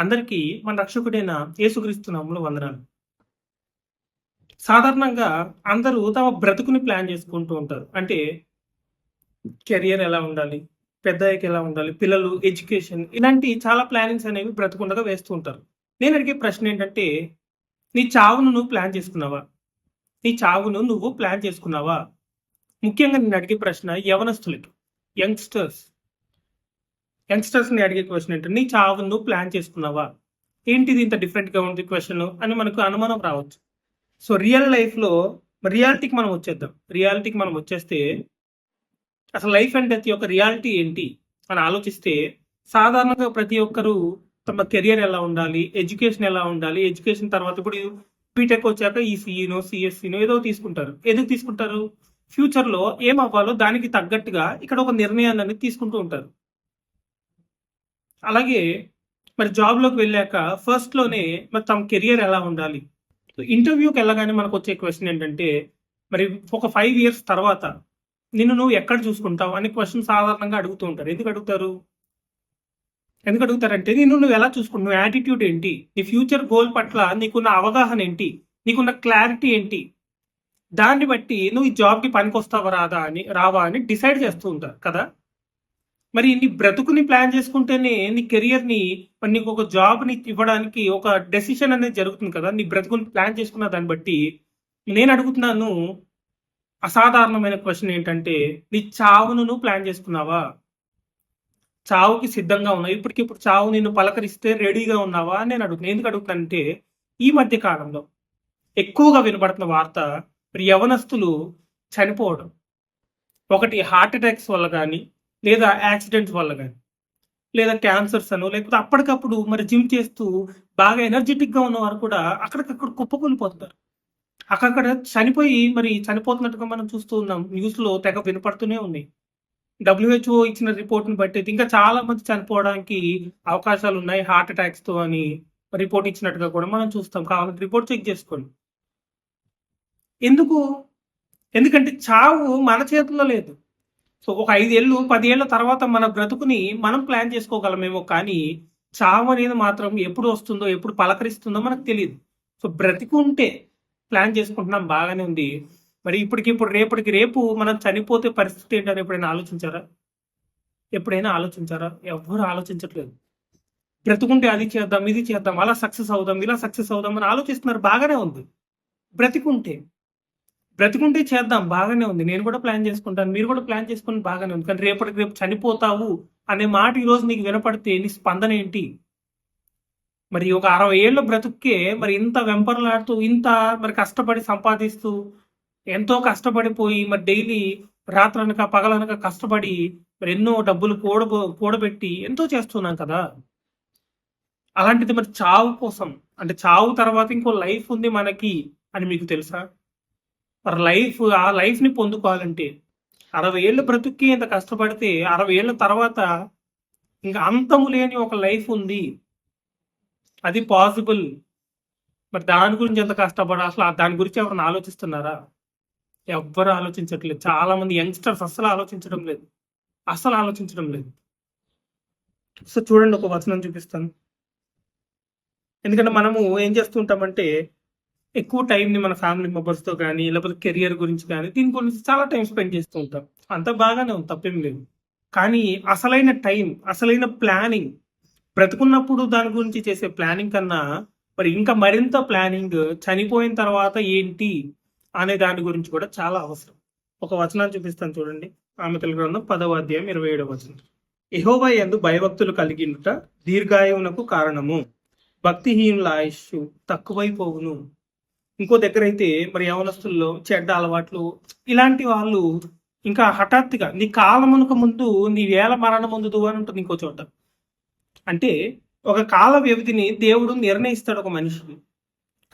అందరికీ మన రక్షకుడైన యేసుక్రీస్తు నామంలో వందనాలు. సాధారణంగా అందరూ తమ బ్రతుకుని ప్లాన్ చేసుకుంటూ ఉంటారు. అంటే కెరియర్ ఎలా ఉండాలి పెద్ద ఎలా ఉండాలి పిల్లలు ఎడ్యుకేషన్ ఇలాంటి చాలా ప్లానింగ్స్ అనేవి బ్రతుకుండగా వేస్తూ ఉంటారు. నేను అడిగే ప్రశ్న ఏంటంటే నీ చావును నువ్వు ప్లాన్ చేసుకున్నావా? నీ చావును నువ్వు ప్లాన్ చేసుకున్నావా? ముఖ్యంగా నేను అడిగే ప్రశ్న యవనస్తులకి యంగ్స్టర్స్ యంగ్స్టర్స్ని అడిగే క్వశ్చన్ ఏంటంటే నీ చావు నువ్వు ప్లాన్ చేసుకున్నావా? ఏంటిది ఇంత డిఫరెంట్గా ఉంది క్వశ్చన్ అని మనకు అనుమానం రావచ్చు. సో రియల్ లైఫ్లో రియాలిటీకి మనం వచ్చేద్దాం. రియాలిటీకి మనం వచ్చేస్తే అసలు లైఫ్ అండ్ డెత్ యొక్క రియాలిటీ ఏంటి అని ఆలోచిస్తే సాధారణంగా ప్రతి ఒక్కరు తమ కెరియర్ ఎలా ఉండాలి ఎడ్యుకేషన్ ఎలా ఉండాలి ఎడ్యుకేషన్ తర్వాత ఇప్పుడు బీటెక్ వచ్చాక ఈ సిఈనో సిఎస్సినో ఏదో తీసుకుంటారు. ఎందుకు తీసుకుంటారు? ఫ్యూచర్లో ఏం అవ్వాలో దానికి తగ్గట్టుగా ఇక్కడ ఒక నిర్ణయాన్ని అనేది తీసుకుంటూ ఉంటారు. అలాగే మరి జాబ్లోకి వెళ్ళాక ఫస్ట్లోనే మరి తమ కెరియర్ ఎలా ఉండాలి? ఇంటర్వ్యూకి వెళ్ళగానే మనకు వచ్చే క్వశ్చన్ ఏంటంటే మరి ఒక ఫైవ్ ఇయర్స్ తర్వాత నిన్ను నువ్వు ఎక్కడ చూసుకుంటావు? అనే క్వశ్చన్ సాధారణంగా అడుగుతూ ఉంటారు. ఎందుకు అడుగుతారు? ఎందుకు అడుగుతారంటే నిన్ను నువ్వు ఎలా చూసుకుంటావు? నువ్వు యాటిట్యూడ్ ఏంటి? నీ ఫ్యూచర్ గోల్ పట్ల నీకున్న అవగాహన ఏంటి? నీకున్న క్లారిటీ ఏంటి? దాన్ని బట్టి నువ్వు ఈ జాబ్కి పనికొస్తావా రాదా అని రావా అని డిసైడ్ చేస్తూ ఉంటారు కదా? మరి నీ బ్రతుకుని ప్లాన్ చేసుకుంటేనే నీ కెరియర్ని మరి నీకు ఒక జాబ్ని ఇవ్వడానికి ఒక డెసిషన్ అనేది జరుగుతుంది కదా. నీ బ్రతుకుని ప్లాన్ చేసుకున్న దాన్ని బట్టి నేను అడుగుతున్నాను అసాధారణమైన క్వశ్చన్ ఏంటంటే నీ చావును నువ్వు ప్లాన్ చేసుకున్నావా? చావుకి సిద్ధంగా ఉన్నావు? ఇప్పటికి ఇప్పుడు చావు నిన్ను పలకరిస్తే రెడీగా ఉన్నావా నేను అడుగుతున్నాను ఎందుకు అడుగుతానంటే ఈ మధ్య కాలంలో ఎక్కువగా వినబడుతున్న వార్త యవనస్తులు చనిపోవడం. ఒకటి హార్ట్ అటాక్స్ వల్ల కానీ లేదా యాక్సిడెంట్స్ వల్ల కానీ లేదా క్యాన్సర్స్ అను లేకపోతే అప్పటికప్పుడు మరి జిమ్ చేస్తూ బాగా ఎనర్జెటిక్గా ఉన్నవారు కూడా అక్కడికక్కడ కుప్పకూలిపోతున్నారు అక్కడక్కడ చనిపోయి మరి చనిపోతున్నట్టుగా మనం చూస్తూ ఉన్నాం. న్యూస్లో తెగ వినపడుతూనే ఉన్నాయి. డబ్ల్యూహెచ్ఓ ఇచ్చిన రిపోర్ట్ని బట్టి ఇంకా చాలా మంది చనిపోవడానికి అవకాశాలు ఉన్నాయి. హార్ట్ అటాక్స్తో అని రిపోర్ట్ ఇచ్చినట్టుగా కూడా మనం చూస్తాం. కావాలంటే రిపోర్ట్ చెక్ చేసుకోండి. ఎందుకు? ఎందుకంటే చావు మన చేతుల్లో లేదు. సో ఒక ఐదేళ్ళు పదేళ్ళ తర్వాత మన బ్రతుకుని మనం ప్లాన్ చేసుకోగలమేమో కానీ చావు అనేది మాత్రం ఎప్పుడు వస్తుందో ఎప్పుడు పలకరిస్తుందో మనకు తెలియదు సో బ్రతికుంటే ప్లాన్ చేసుకుంటున్నాం బాగానే ఉంది. మరి ఇప్పటికి ఇప్పుడు రేపటికి రేపు మనం చనిపోతే పరిస్థితి ఏంటని ఎప్పుడైనా ఆలోచించారా? ఎప్పుడైనా ఆలోచించారా? ఎవ్వరు ఆలోచించట్లేదు. బ్రతుకుంటే అది చేద్దాం ఇది చేద్దాం అలా సక్సెస్ అవుదాం ఇలా సక్సెస్ అవుదాం అని ఆలోచిస్తున్నారు బాగానే ఉంది. బ్రతికుంటే బ్రతికుంటే చేద్దాం బాగానే ఉంది. నేను కూడా ప్లాన్ చేసుకుంటాను. మీరు కూడా ప్లాన్ చేసుకుని బాగానే ఉంది. కానీ రేపటికి రేపు చనిపోతావు అనే మాట ఈరోజు నీకు వినపడితే నీ స్పందన ఏంటి? మరి ఒక అరవై ఏళ్ళ బ్రతుక్కే మరి ఇంత వెంపర్లాడుతూ ఇంత మరి కష్టపడి సంపాదిస్తూ ఎంతో కష్టపడిపోయి మరి డైలీ రాత్రనక పగలనక కష్టపడి మరి ఎన్నో డబ్బులు కూడ కూడబెట్టి ఎంతో చేస్తున్నాం కదా. అలాంటిది మరి చావు కోసం అంటే చావు తర్వాత ఇంకో లైఫ్ ఉంది మనకి అని మీకు తెలుసా? మరి లైఫ్ ఆ లైఫ్ని పొందుకోవాలంటే అరవై ఏళ్ళు బ్రతుక్కి ఇంత కష్టపడితే అరవై ఏళ్ళ తర్వాత ఇంకా అంతము లేని ఒక లైఫ్ ఉంది. అది పాసిబుల్. మరి దాని గురించి ఎంత కష్టపడ అసలు ఆ దాని గురించి ఎవరిని ఆలోచిస్తున్నారా? ఎవ్వరు ఆలోచించట్లేదు. చాలా మంది యంగ్స్టర్స్ అస్సలు ఆలోచించడం లేదు. అస్సలు ఆలోచించడం లేదు. సో చూడండి ఒక వచనం చూపిస్తాను. ఎందుకంటే మనము ఏం చేస్తుంటామంటే ఎక్కువ టైంని మన ఫ్యామిలీ మెంబర్స్తో కానీ లేకపోతే కెరియర్ గురించి కానీ దీని గురించి చాలా టైం స్పెండ్ చేస్తూ ఉంటాం. అంత బాగానే ఉంది తప్పేం లేదు. కానీ అసలైన టైం అసలైన ప్లానింగ్ బ్రతుకున్నప్పుడు దాని గురించి చేసే ప్లానింగ్ కన్నా మరి ఇంకా మరింత ప్లానింగ్ చనిపోయిన తర్వాత ఏంటి అనే దాని గురించి కూడా చాలా అవసరం. ఒక వచనాన్ని చూపిస్తాను చూడండి. ఆమెతల గ్రంథం పదవ అధ్యాయం ఇరవై ఏడవ వచనం. ఎహోవా ఎందు భయభక్తులు కలిగినట దీర్ఘాయువునకు కారణము. భక్తిహీనుల ఆయుష్ తక్కువైపోవును ఇంకో దగ్గర అయితే మరి యవనస్తుల్లో చెడ్డ అలవాట్లు ఇలాంటి వాళ్ళు ఇంకా హఠాత్తుగా నీ కాలమునక ముందు నీ వేల మరణ ముందు అని ఉంటుంది ఇంకో చోట. అంటే ఒక కాల వ్యవధిని దేవుడు నిర్ణయిస్తాడు ఒక మనిషిని.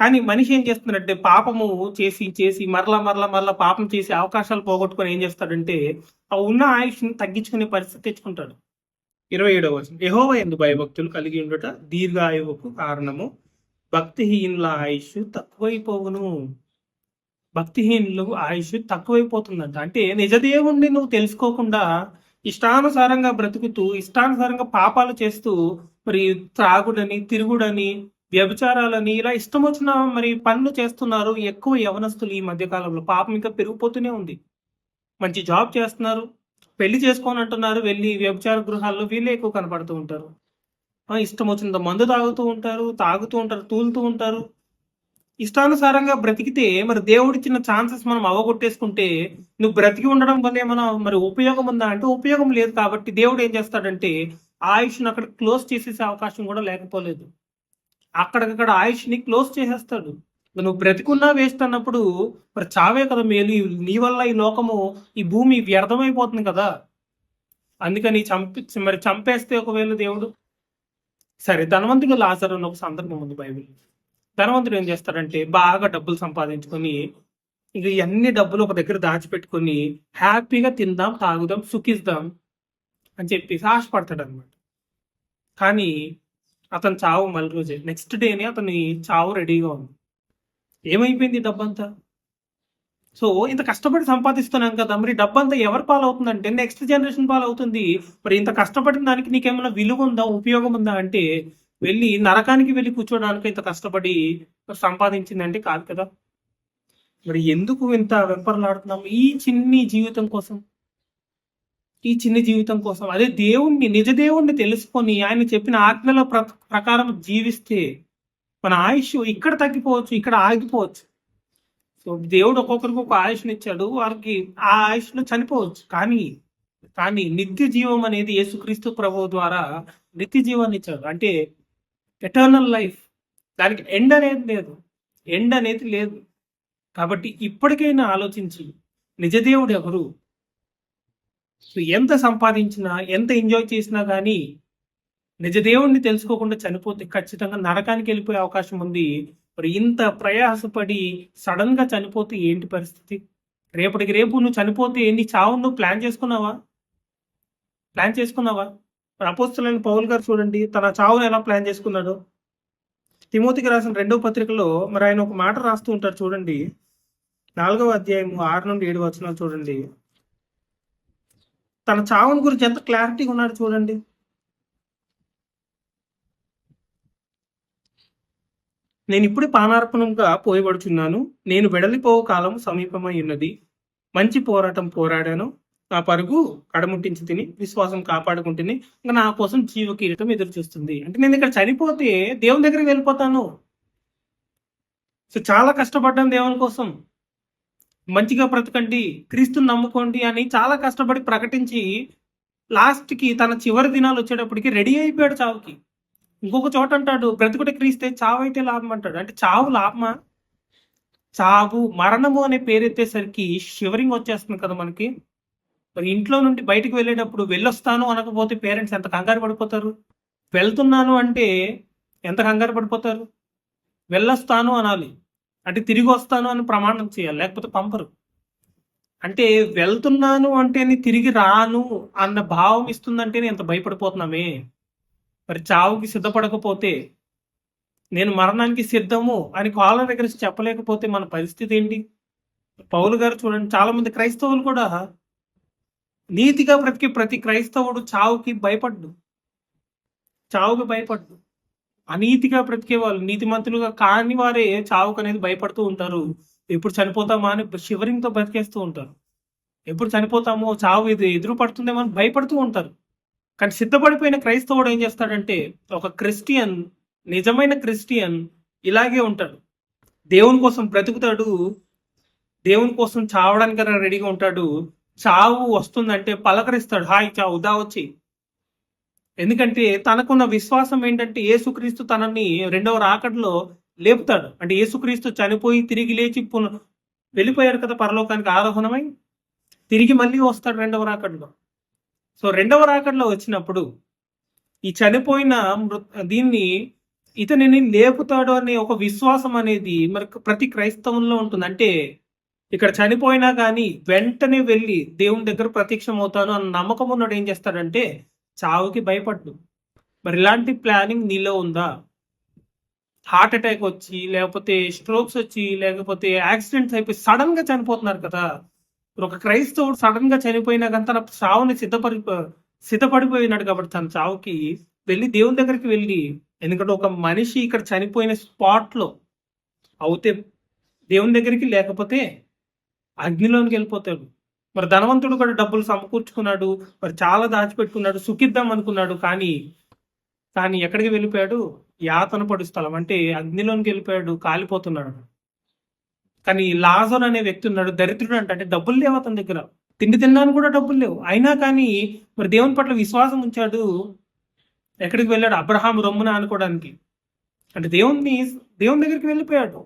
కానీ మనిషి ఏం చేస్తున్నాడంటే పాపము చేసి చేసి మరలా మరలా మరలా పాపం చేసి అవకాశాలు పోగొట్టుకొని ఏం చేస్తాడంటే ఆ ఉన్న ఆయుష్ని తగ్గించుకునే పరిస్థితి తెచ్చుకుంటాడు. ఇరవై ఏడవ వచనం. యహోవ ఎందు భయభక్తులు కలిగి ఉండట దీర్ఘాయువుకు కారణము. భక్తిహీనుల ఆయుష్ తక్కువైపోవును. భక్తిహీనులు ఆయుష్ తక్కువైపోతుందంట అంటే నిజదేవుణ్ణి నువ్వు తెలుసుకోకుండా ఇష్టానుసారంగా బ్రతుకుతూ ఇష్టానుసారంగా పాపాలు చేస్తూ మరి త్రాగుడని తిరుగుడని వ్యభిచారాలని ఇలా ఇష్టం వచ్చిన మరి పనులు చేస్తున్నారు ఎక్కువ యవనస్తులు ఈ మధ్య కాలంలో పాపం ఇంకా పెరిగిపోతూనే ఉంది. మంచి జాబ్ చేస్తున్నారు పెళ్ళి చేసుకోనంటున్నారు వెళ్ళి వ్యభిచార గృహాల్లో వీళ్ళే ఎక్కువ కనపడుతూ ఉంటారు. ఇష్టం వచ్చినంత మందు తాగుతూ ఉంటారు తాగుతూ ఉంటారు తూలుతూ ఉంటారు. ఇష్టానుసారంగా బ్రతికితే మరి దేవుడిచ్చిన ఛాన్సెస్ మనం అవగొట్టేసుకుంటే నువ్వు బ్రతికి ఉండడం వల్ల ఏమైనా మరి ఉపయోగం ఉందా? అంటే ఉపయోగం లేదు కాబట్టి దేవుడు ఏం చేస్తాడంటే ఆయుష్ని అక్కడ క్లోజ్ చేసేసే అవకాశం కూడా లేకపోలేదు. అక్కడికక్కడ ఆయుష్ని క్లోజ్ చేసేస్తాడు. నువ్వు బ్రతికున్నా వేస్ట్ అన్నప్పుడు మరి చావే కదా మేలు. నీ వల్ల ఈ లోకము ఈ భూమి వ్యర్థమైపోతుంది కదా. అందుకని చంపి మరి చంపేస్తే ఒకవేళ దేవుడు సరే ధనవంతుడు లాజర్ అన్న ఒక సందర్భం ఉంది బైబిల్. ధనవంతుడు ఏం చేస్తాడంటే బాగా డబ్బులు సంపాదించుకొని ఇక ఇవన్నీ డబ్బులు ఒక దగ్గర దాచిపెట్టుకొని హ్యాపీగా తిందాం తాగుదాం సుఖిద్దాం అని చెప్పేసి ఆశపడతాడు అనమాట కానీ అతను చావు మళ్ళీ రోజే. నెక్స్ట్ డేనే అతని చావు రెడీగా ఉంది. ఏమైపోయింది డబ్బంతా? సో ఇంత కష్టపడి సంపాదిస్తున్నాం కదా మరి డబ్బంతా ఎవరి పాలవుతుందంటే నెక్స్ట్ జనరేషన్ పాలవుతుంది. మరి ఇంత కష్టపడిన దానికి నీకేమైనా విలువ ఉందా ఉపయోగం ఉందా అంటే వెళ్ళి నరకానికి వెళ్ళి కూర్చోడానికి ఇంత కష్టపడి సంపాదించిందంటే కాదు కదా. మరి ఎందుకు ఇంత వెంపర్లాడుతున్నాం ఈ చిన్ని జీవితం కోసం. ఈ చిన్న జీవితం కోసం. అదే దేవుణ్ణి నిజ దేవుణ్ణి తెలుసుకొని ఆయన చెప్పిన ఆజ్ఞల ప్ర- ప్రకారం జీవిస్తే మన ఆయుష్ ఇక్కడ తగ్గిపోవచ్చు ఇక్కడ ఆగిపోవచ్చు. సో దేవుడు ఒక్కొక్కరికి ఒక ఆయుష్నిచ్చాడు వారికి ఆ ఆయుష్లో చనిపోవచ్చు. కానీ కానీ నిత్య జీవం అనేది యేసుక్రీస్తు ప్రభు ద్వారా నిత్య జీవాన్ని ఇచ్చాడు. అంటే ఎటర్నల్ లైఫ్ దానికి ఎండ్ అనేది లేదు. ఎండ్ అనేది లేదు. కాబట్టి ఇప్పటికైనా ఆలోచించి నిజదేవుడు ఎవరు? సో ఎంత సంపాదించినా ఎంత ఎంజాయ్ చేసినా కానీ నిజదేవుడిని తెలుసుకోకుండా చనిపోతే ఖచ్చితంగా నరకానికి వెళ్ళిపోయే అవకాశం ఉంది. మరి ఇంత ప్రయాసపడి సడన్గా చనిపోతే ఏంటి పరిస్థితి? రేపటికి రేపు నువ్వు చనిపోతే ఏంటి? చావు నువ్వు ప్లాన్ చేసుకున్నావా? ప్లాన్ చేసుకున్నావా? మరి అపోస్తులైన పౌల్ గారు చూడండి తన చావును ఎలా ప్లాన్ చేసుకున్నాడు? తిమోతికి రాసిన రెండో పత్రికలో మరి ఆయన ఒక మాట రాస్తూ ఉంటారు చూడండి. నాలుగవ అధ్యాయం ఆరు నుండి ఏడు వచనాలు చూడండి. తన చావుని గురించి ఎంత క్లారిటీగా ఉన్నాడు చూడండి. నేను ఇప్పుడు పానార్పణంగా పోయబడుచున్నాను. నేను వెడలిపోవు కాలం సమీపమై ఉన్నది. మంచి పోరాటం పోరాడాను. నా పరుగు కడముట్టించి తిని విశ్వాసం కాపాడుకుంటుని ఇంకా నా కోసం జీవ కీరటం ఎదురు చూస్తుంది అంటే నేను ఇక్కడ చనిపోతే దేవుని దగ్గరికి వెళ్ళిపోతాను. సో చాలా కష్టపడ్డాను దేవుని కోసం. మంచిగా బ్రతకండి క్రీస్తుని నమ్ముకోండి అని చాలా కష్టపడి ప్రకటించి లాస్ట్కి తన చివరి దినాలు వచ్చేటప్పటికి రెడీ అయిపోయాడు చావుకి. ఇంకొక చోట అంటాడు బ్రతుకుట క్రీస్తే చావు అయితే లాభం అంటాడు. అంటే చావు లాభమా? చావు మరణము అనే పేరెత్తేసరికి షివరింగ్ వచ్చేస్తుంది కదా మనకి. మరి ఇంట్లో నుండి బయటకు వెళ్ళేటప్పుడు వెళ్ళొస్తాను అనకపోతే పేరెంట్స్ ఎంత కంగారు పడిపోతారు? వెళ్తున్నాను అంటే ఎంత కంగారు పడిపోతారు? వెళ్ళొస్తాను అనాలి. అంటే తిరిగి వస్తాను అని ప్రమాణం చేయాలి లేకపోతే పంపరు. అంటే వెళ్తున్నాను అంటేనే తిరిగి రాను అన్న భావం ఇస్తుందంటేనే ఎంత భయపడిపోతున్నామే? మరి చావుకి సిద్ధపడకపోతే నేను మరణానికి సిద్ధము అని కాళ్ళ దగ్గర చెప్పలేకపోతే మన పరిస్థితి ఏంటి? పౌలు గారు చూడండి చాలా మంది క్రైస్తవులు కూడా నీతిగా బ్రతికి ప్రతి క్రైస్తవుడు చావుకి భయపడ్డు. చావుకి భయపడ్డు. అనీతిగా బ్రతికే వాళ్ళు నీతిమంతులుగా కాని వారే చావుకు అనేది భయపడుతూ ఉంటారు. ఎప్పుడు చనిపోతామా అని షివరింగ్తో బ్రతికేస్తూ ఉంటారు. ఎప్పుడు చనిపోతామో చావు ఇది ఎదురు పడుతుందేమో అని భయపడుతూ ఉంటారు. కానీ సిద్ధపడిపోయిన క్రైస్తవుడు ఏం చేస్తాడంటే ఒక క్రిస్టియన్ నిజమైన క్రిస్టియన్ ఇలాగే ఉంటాడు. దేవుని కోసం బ్రతుకుతాడు. దేవుని కోసం చావడానికి రెడీగా ఉంటాడు. చావు వస్తుందంటే పలకరిస్తాడు. హాయ్ చావు దా వచ్చి. ఎందుకంటే తనకున్న విశ్వాసం ఏంటంటే యేసుక్రీస్తు తనని రెండవ రాకడలో లేపుతాడు. అంటే యేసుక్రీస్తు చనిపోయి తిరిగి లేచి పున వెళ్ళిపోయాడు కదా పరలోకానికి ఆరోహణమై. తిరిగి మళ్ళీ వస్తాడు రెండవ రాకడలో. సో రెండవ రాకడలో వచ్చినప్పుడు ఈ చనిపోయిన మృ- దీన్ని ఇతనిని లేపుతాడు అనే ఒక విశ్వాసం అనేది మరి ప్రతి క్రైస్తవంలో ఉంటుంది. అంటే ఇక్కడ చనిపోయినా కానీ వెంటనే వెళ్ళి దేవుని దగ్గర ప్రత్యక్షం అవుతాను అన్న నమ్మకం ఉన్నాడు ఏం చేస్తాడంటే చావుకి భయపడ్డు. మరి ఇలాంటి ప్లానింగ్ నీలో ఉందా? హార్ట్ అటాక్ వచ్చి లేకపోతే స్ట్రోక్స్ వచ్చి లేకపోతే యాక్సిడెంట్స్ అయిపోయి సడన్గా చనిపోతున్నారు కదా ఒక క్రైస్తవుడు సడన్గా చనిపోయినా కానీ తన చావుని సిద్ధపడి సిద్ధపడిపోయినాడు కాబట్టి తన చావుకి వెళ్ళి దేవుని దగ్గరికి వెళ్ళి ఎందుకంటే ఒక మనిషి ఇక్కడ చనిపోయిన స్పాట్లో అవుతే దేవుని దగ్గరికి లేకపోతే అగ్నిలోనికి వెళ్ళిపోతాడు. మరి ధనవంతుడు కూడా డబ్బులు సమకూర్చుకున్నాడు మరి చాలా దాచిపెట్టుకున్నాడు సుఖిద్దాం అనుకున్నాడు కానీ కానీ ఎక్కడికి వెళ్ళిపోయాడు? యాతన పడు స్థలం. అంటే అగ్నిలోనికి వెళ్ళిపోయాడు కాలిపోతున్నాడు. కానీ లాజర్ అనే వ్యక్తి ఉన్నాడు దరిద్రుడు అంటే. డబ్బులు లేవు అతని దగ్గర. తిండి తినడానికి కూడా డబ్బులు లేవు. అయినా కానీ మరి దేవుని పట్ల విశ్వాసం ఉంచాడు. ఎక్కడికి వెళ్ళాడు? అబ్రహాం రొమ్మున అనుకోవడానికి అంటే దేవుని దేవుని దగ్గరికి వెళ్ళిపోయాడు.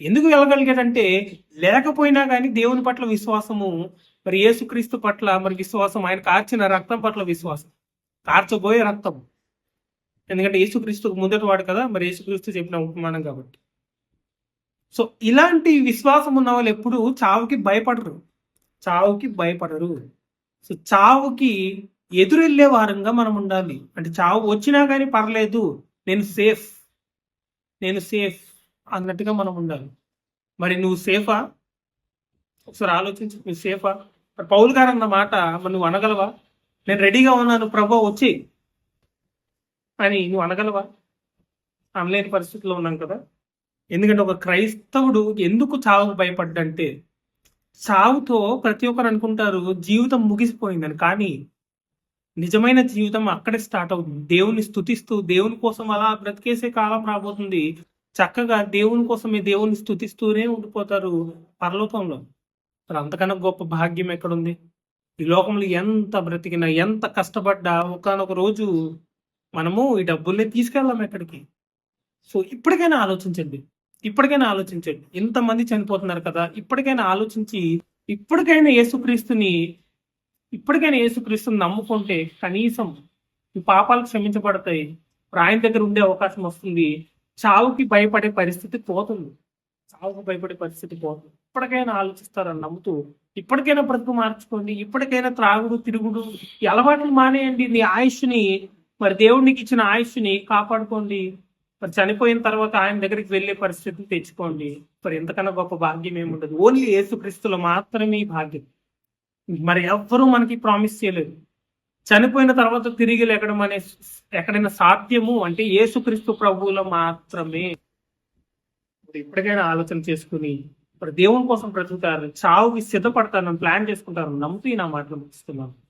ఎందుకు వెళ్ళగలిగాడంటే లేకపోయినా కానీ దేవుని పట్ల విశ్వాసము మరి యేసుక్రీస్తు పట్ల మరి విశ్వాసం ఆయన కార్చిన రక్తం పట్ల విశ్వాసం. కార్చబోయే రక్తం. ఎందుకంటే యేసుక్రీస్తుకు ముందటి వాడు కదా మరి యేసుక్రీస్తు చెప్పిన ఉపమానం కాబట్టి. సో ఇలాంటి విశ్వాసం ఉన్న వాళ్ళు ఎప్పుడు చావుకి భయపడరు. చావుకి భయపడరు. సో చావుకి ఎదురెళ్ళే వారంగా మనం ఉండాలి. అంటే చావు వచ్చినా కానీ పర్లేదు నేను సేఫ్ నేను సేఫ్ అన్నట్టుగా మనం ఉండాలి. మరి నువ్వు సేఫా? ఒకసారి ఆలోచించు నువ్వు సేఫా? మరి పౌల్ గారు అన్న మాట మరి నువ్వు అనగలవా? నేను రెడీగా ఉన్నాను ప్రభా వచ్చి అని నువ్వు అనగలవా? అనలేని పరిస్థితిలో ఉన్నాం కదా. ఎందుకంటే ఒక క్రైస్తవుడు ఎందుకు చావుకు భయపడ్డంటే చావుతో ప్రతి ఒక్కరు అనుకుంటారు జీవితం ముగిసిపోయిందని కానీ నిజమైన జీవితం అక్కడే స్టార్ట్ అవుతుంది. దేవుని స్థుతిస్తూ దేవుని కోసం అలా బ్రతికేసే కాలం రాబోతుంది. చక్కగా దేవుని కోసమే దేవుని స్థుతిస్తూనే ఉండిపోతారు పరలోకంలో. మరి అంతకన్నా గొప్ప భాగ్యం ఎక్కడుంది? ఈ లోకంలో ఎంత బ్రతికినా ఎంత కష్టపడ్డా ఒకనొక రోజు మనము ఈ డబ్బుల్ని తీసుకెళ్ళాం ఎక్కడికి? సో ఇప్పటికైనా ఆలోచించండి. ఇప్పటికైనా ఆలోచించండి. ఇంతమంది చనిపోతున్నారు కదా ఇప్పటికైనా ఆలోచించి ఇప్పటికైనా యేసుక్రీస్తుని ఇప్పటికైనా యేసుక్రీస్తుని నమ్ముకుంటే కనీసం ఈ పాపాలు క్షమించబడతాయి ఇప్పుడు ఆయన దగ్గర ఉండే అవకాశం వస్తుంది. చావుకి భయపడే పరిస్థితి పోతుంది. చావుకు భయపడే పరిస్థితి పోతుంది. ఇప్పటికైనా ఆలోచిస్తారని నమ్ముతూ ఇప్పటికైనా బ్రతుకు మార్చుకోండి ఇప్పటికైనా త్రాగుడు తిరుగుడు ఈ అలవాట్లు మానేయండి. నీ ఆయుష్ని మరి దేవుడికి ఇచ్చిన ఆయుష్ని కాపాడుకోండి. మరి చనిపోయిన తర్వాత ఆయన దగ్గరికి వెళ్ళే పరిస్థితిని తెచ్చుకోండి. మరి ఎంతకన్నా గొప్ప భాగ్యం ఏముండదు. ఓన్లీ యేసుక్రీస్తులో మాత్రమే ఈ భాగ్యం. మరి ఎవ్వరూ మనకి ప్రామిస్ చేయలేదు. చనిపోయిన తర్వాత తిరిగి లేకడం అనే ఎక్కడైనా సాధ్యము అంటే యేసుక్రీస్తు ప్రభువులో మాత్రమే. ఎప్పటికైనా ఇప్పటికైనా ఆలోచన చేసుకుని మరి దేవుని కోసం బ్రతుకుతారు చావుకి సిద్ధపడతారని ప్లాన్ చేసుకుంటారు నమ్ముతూ ఈ నా మాటలు ముగిస్తున్నాను.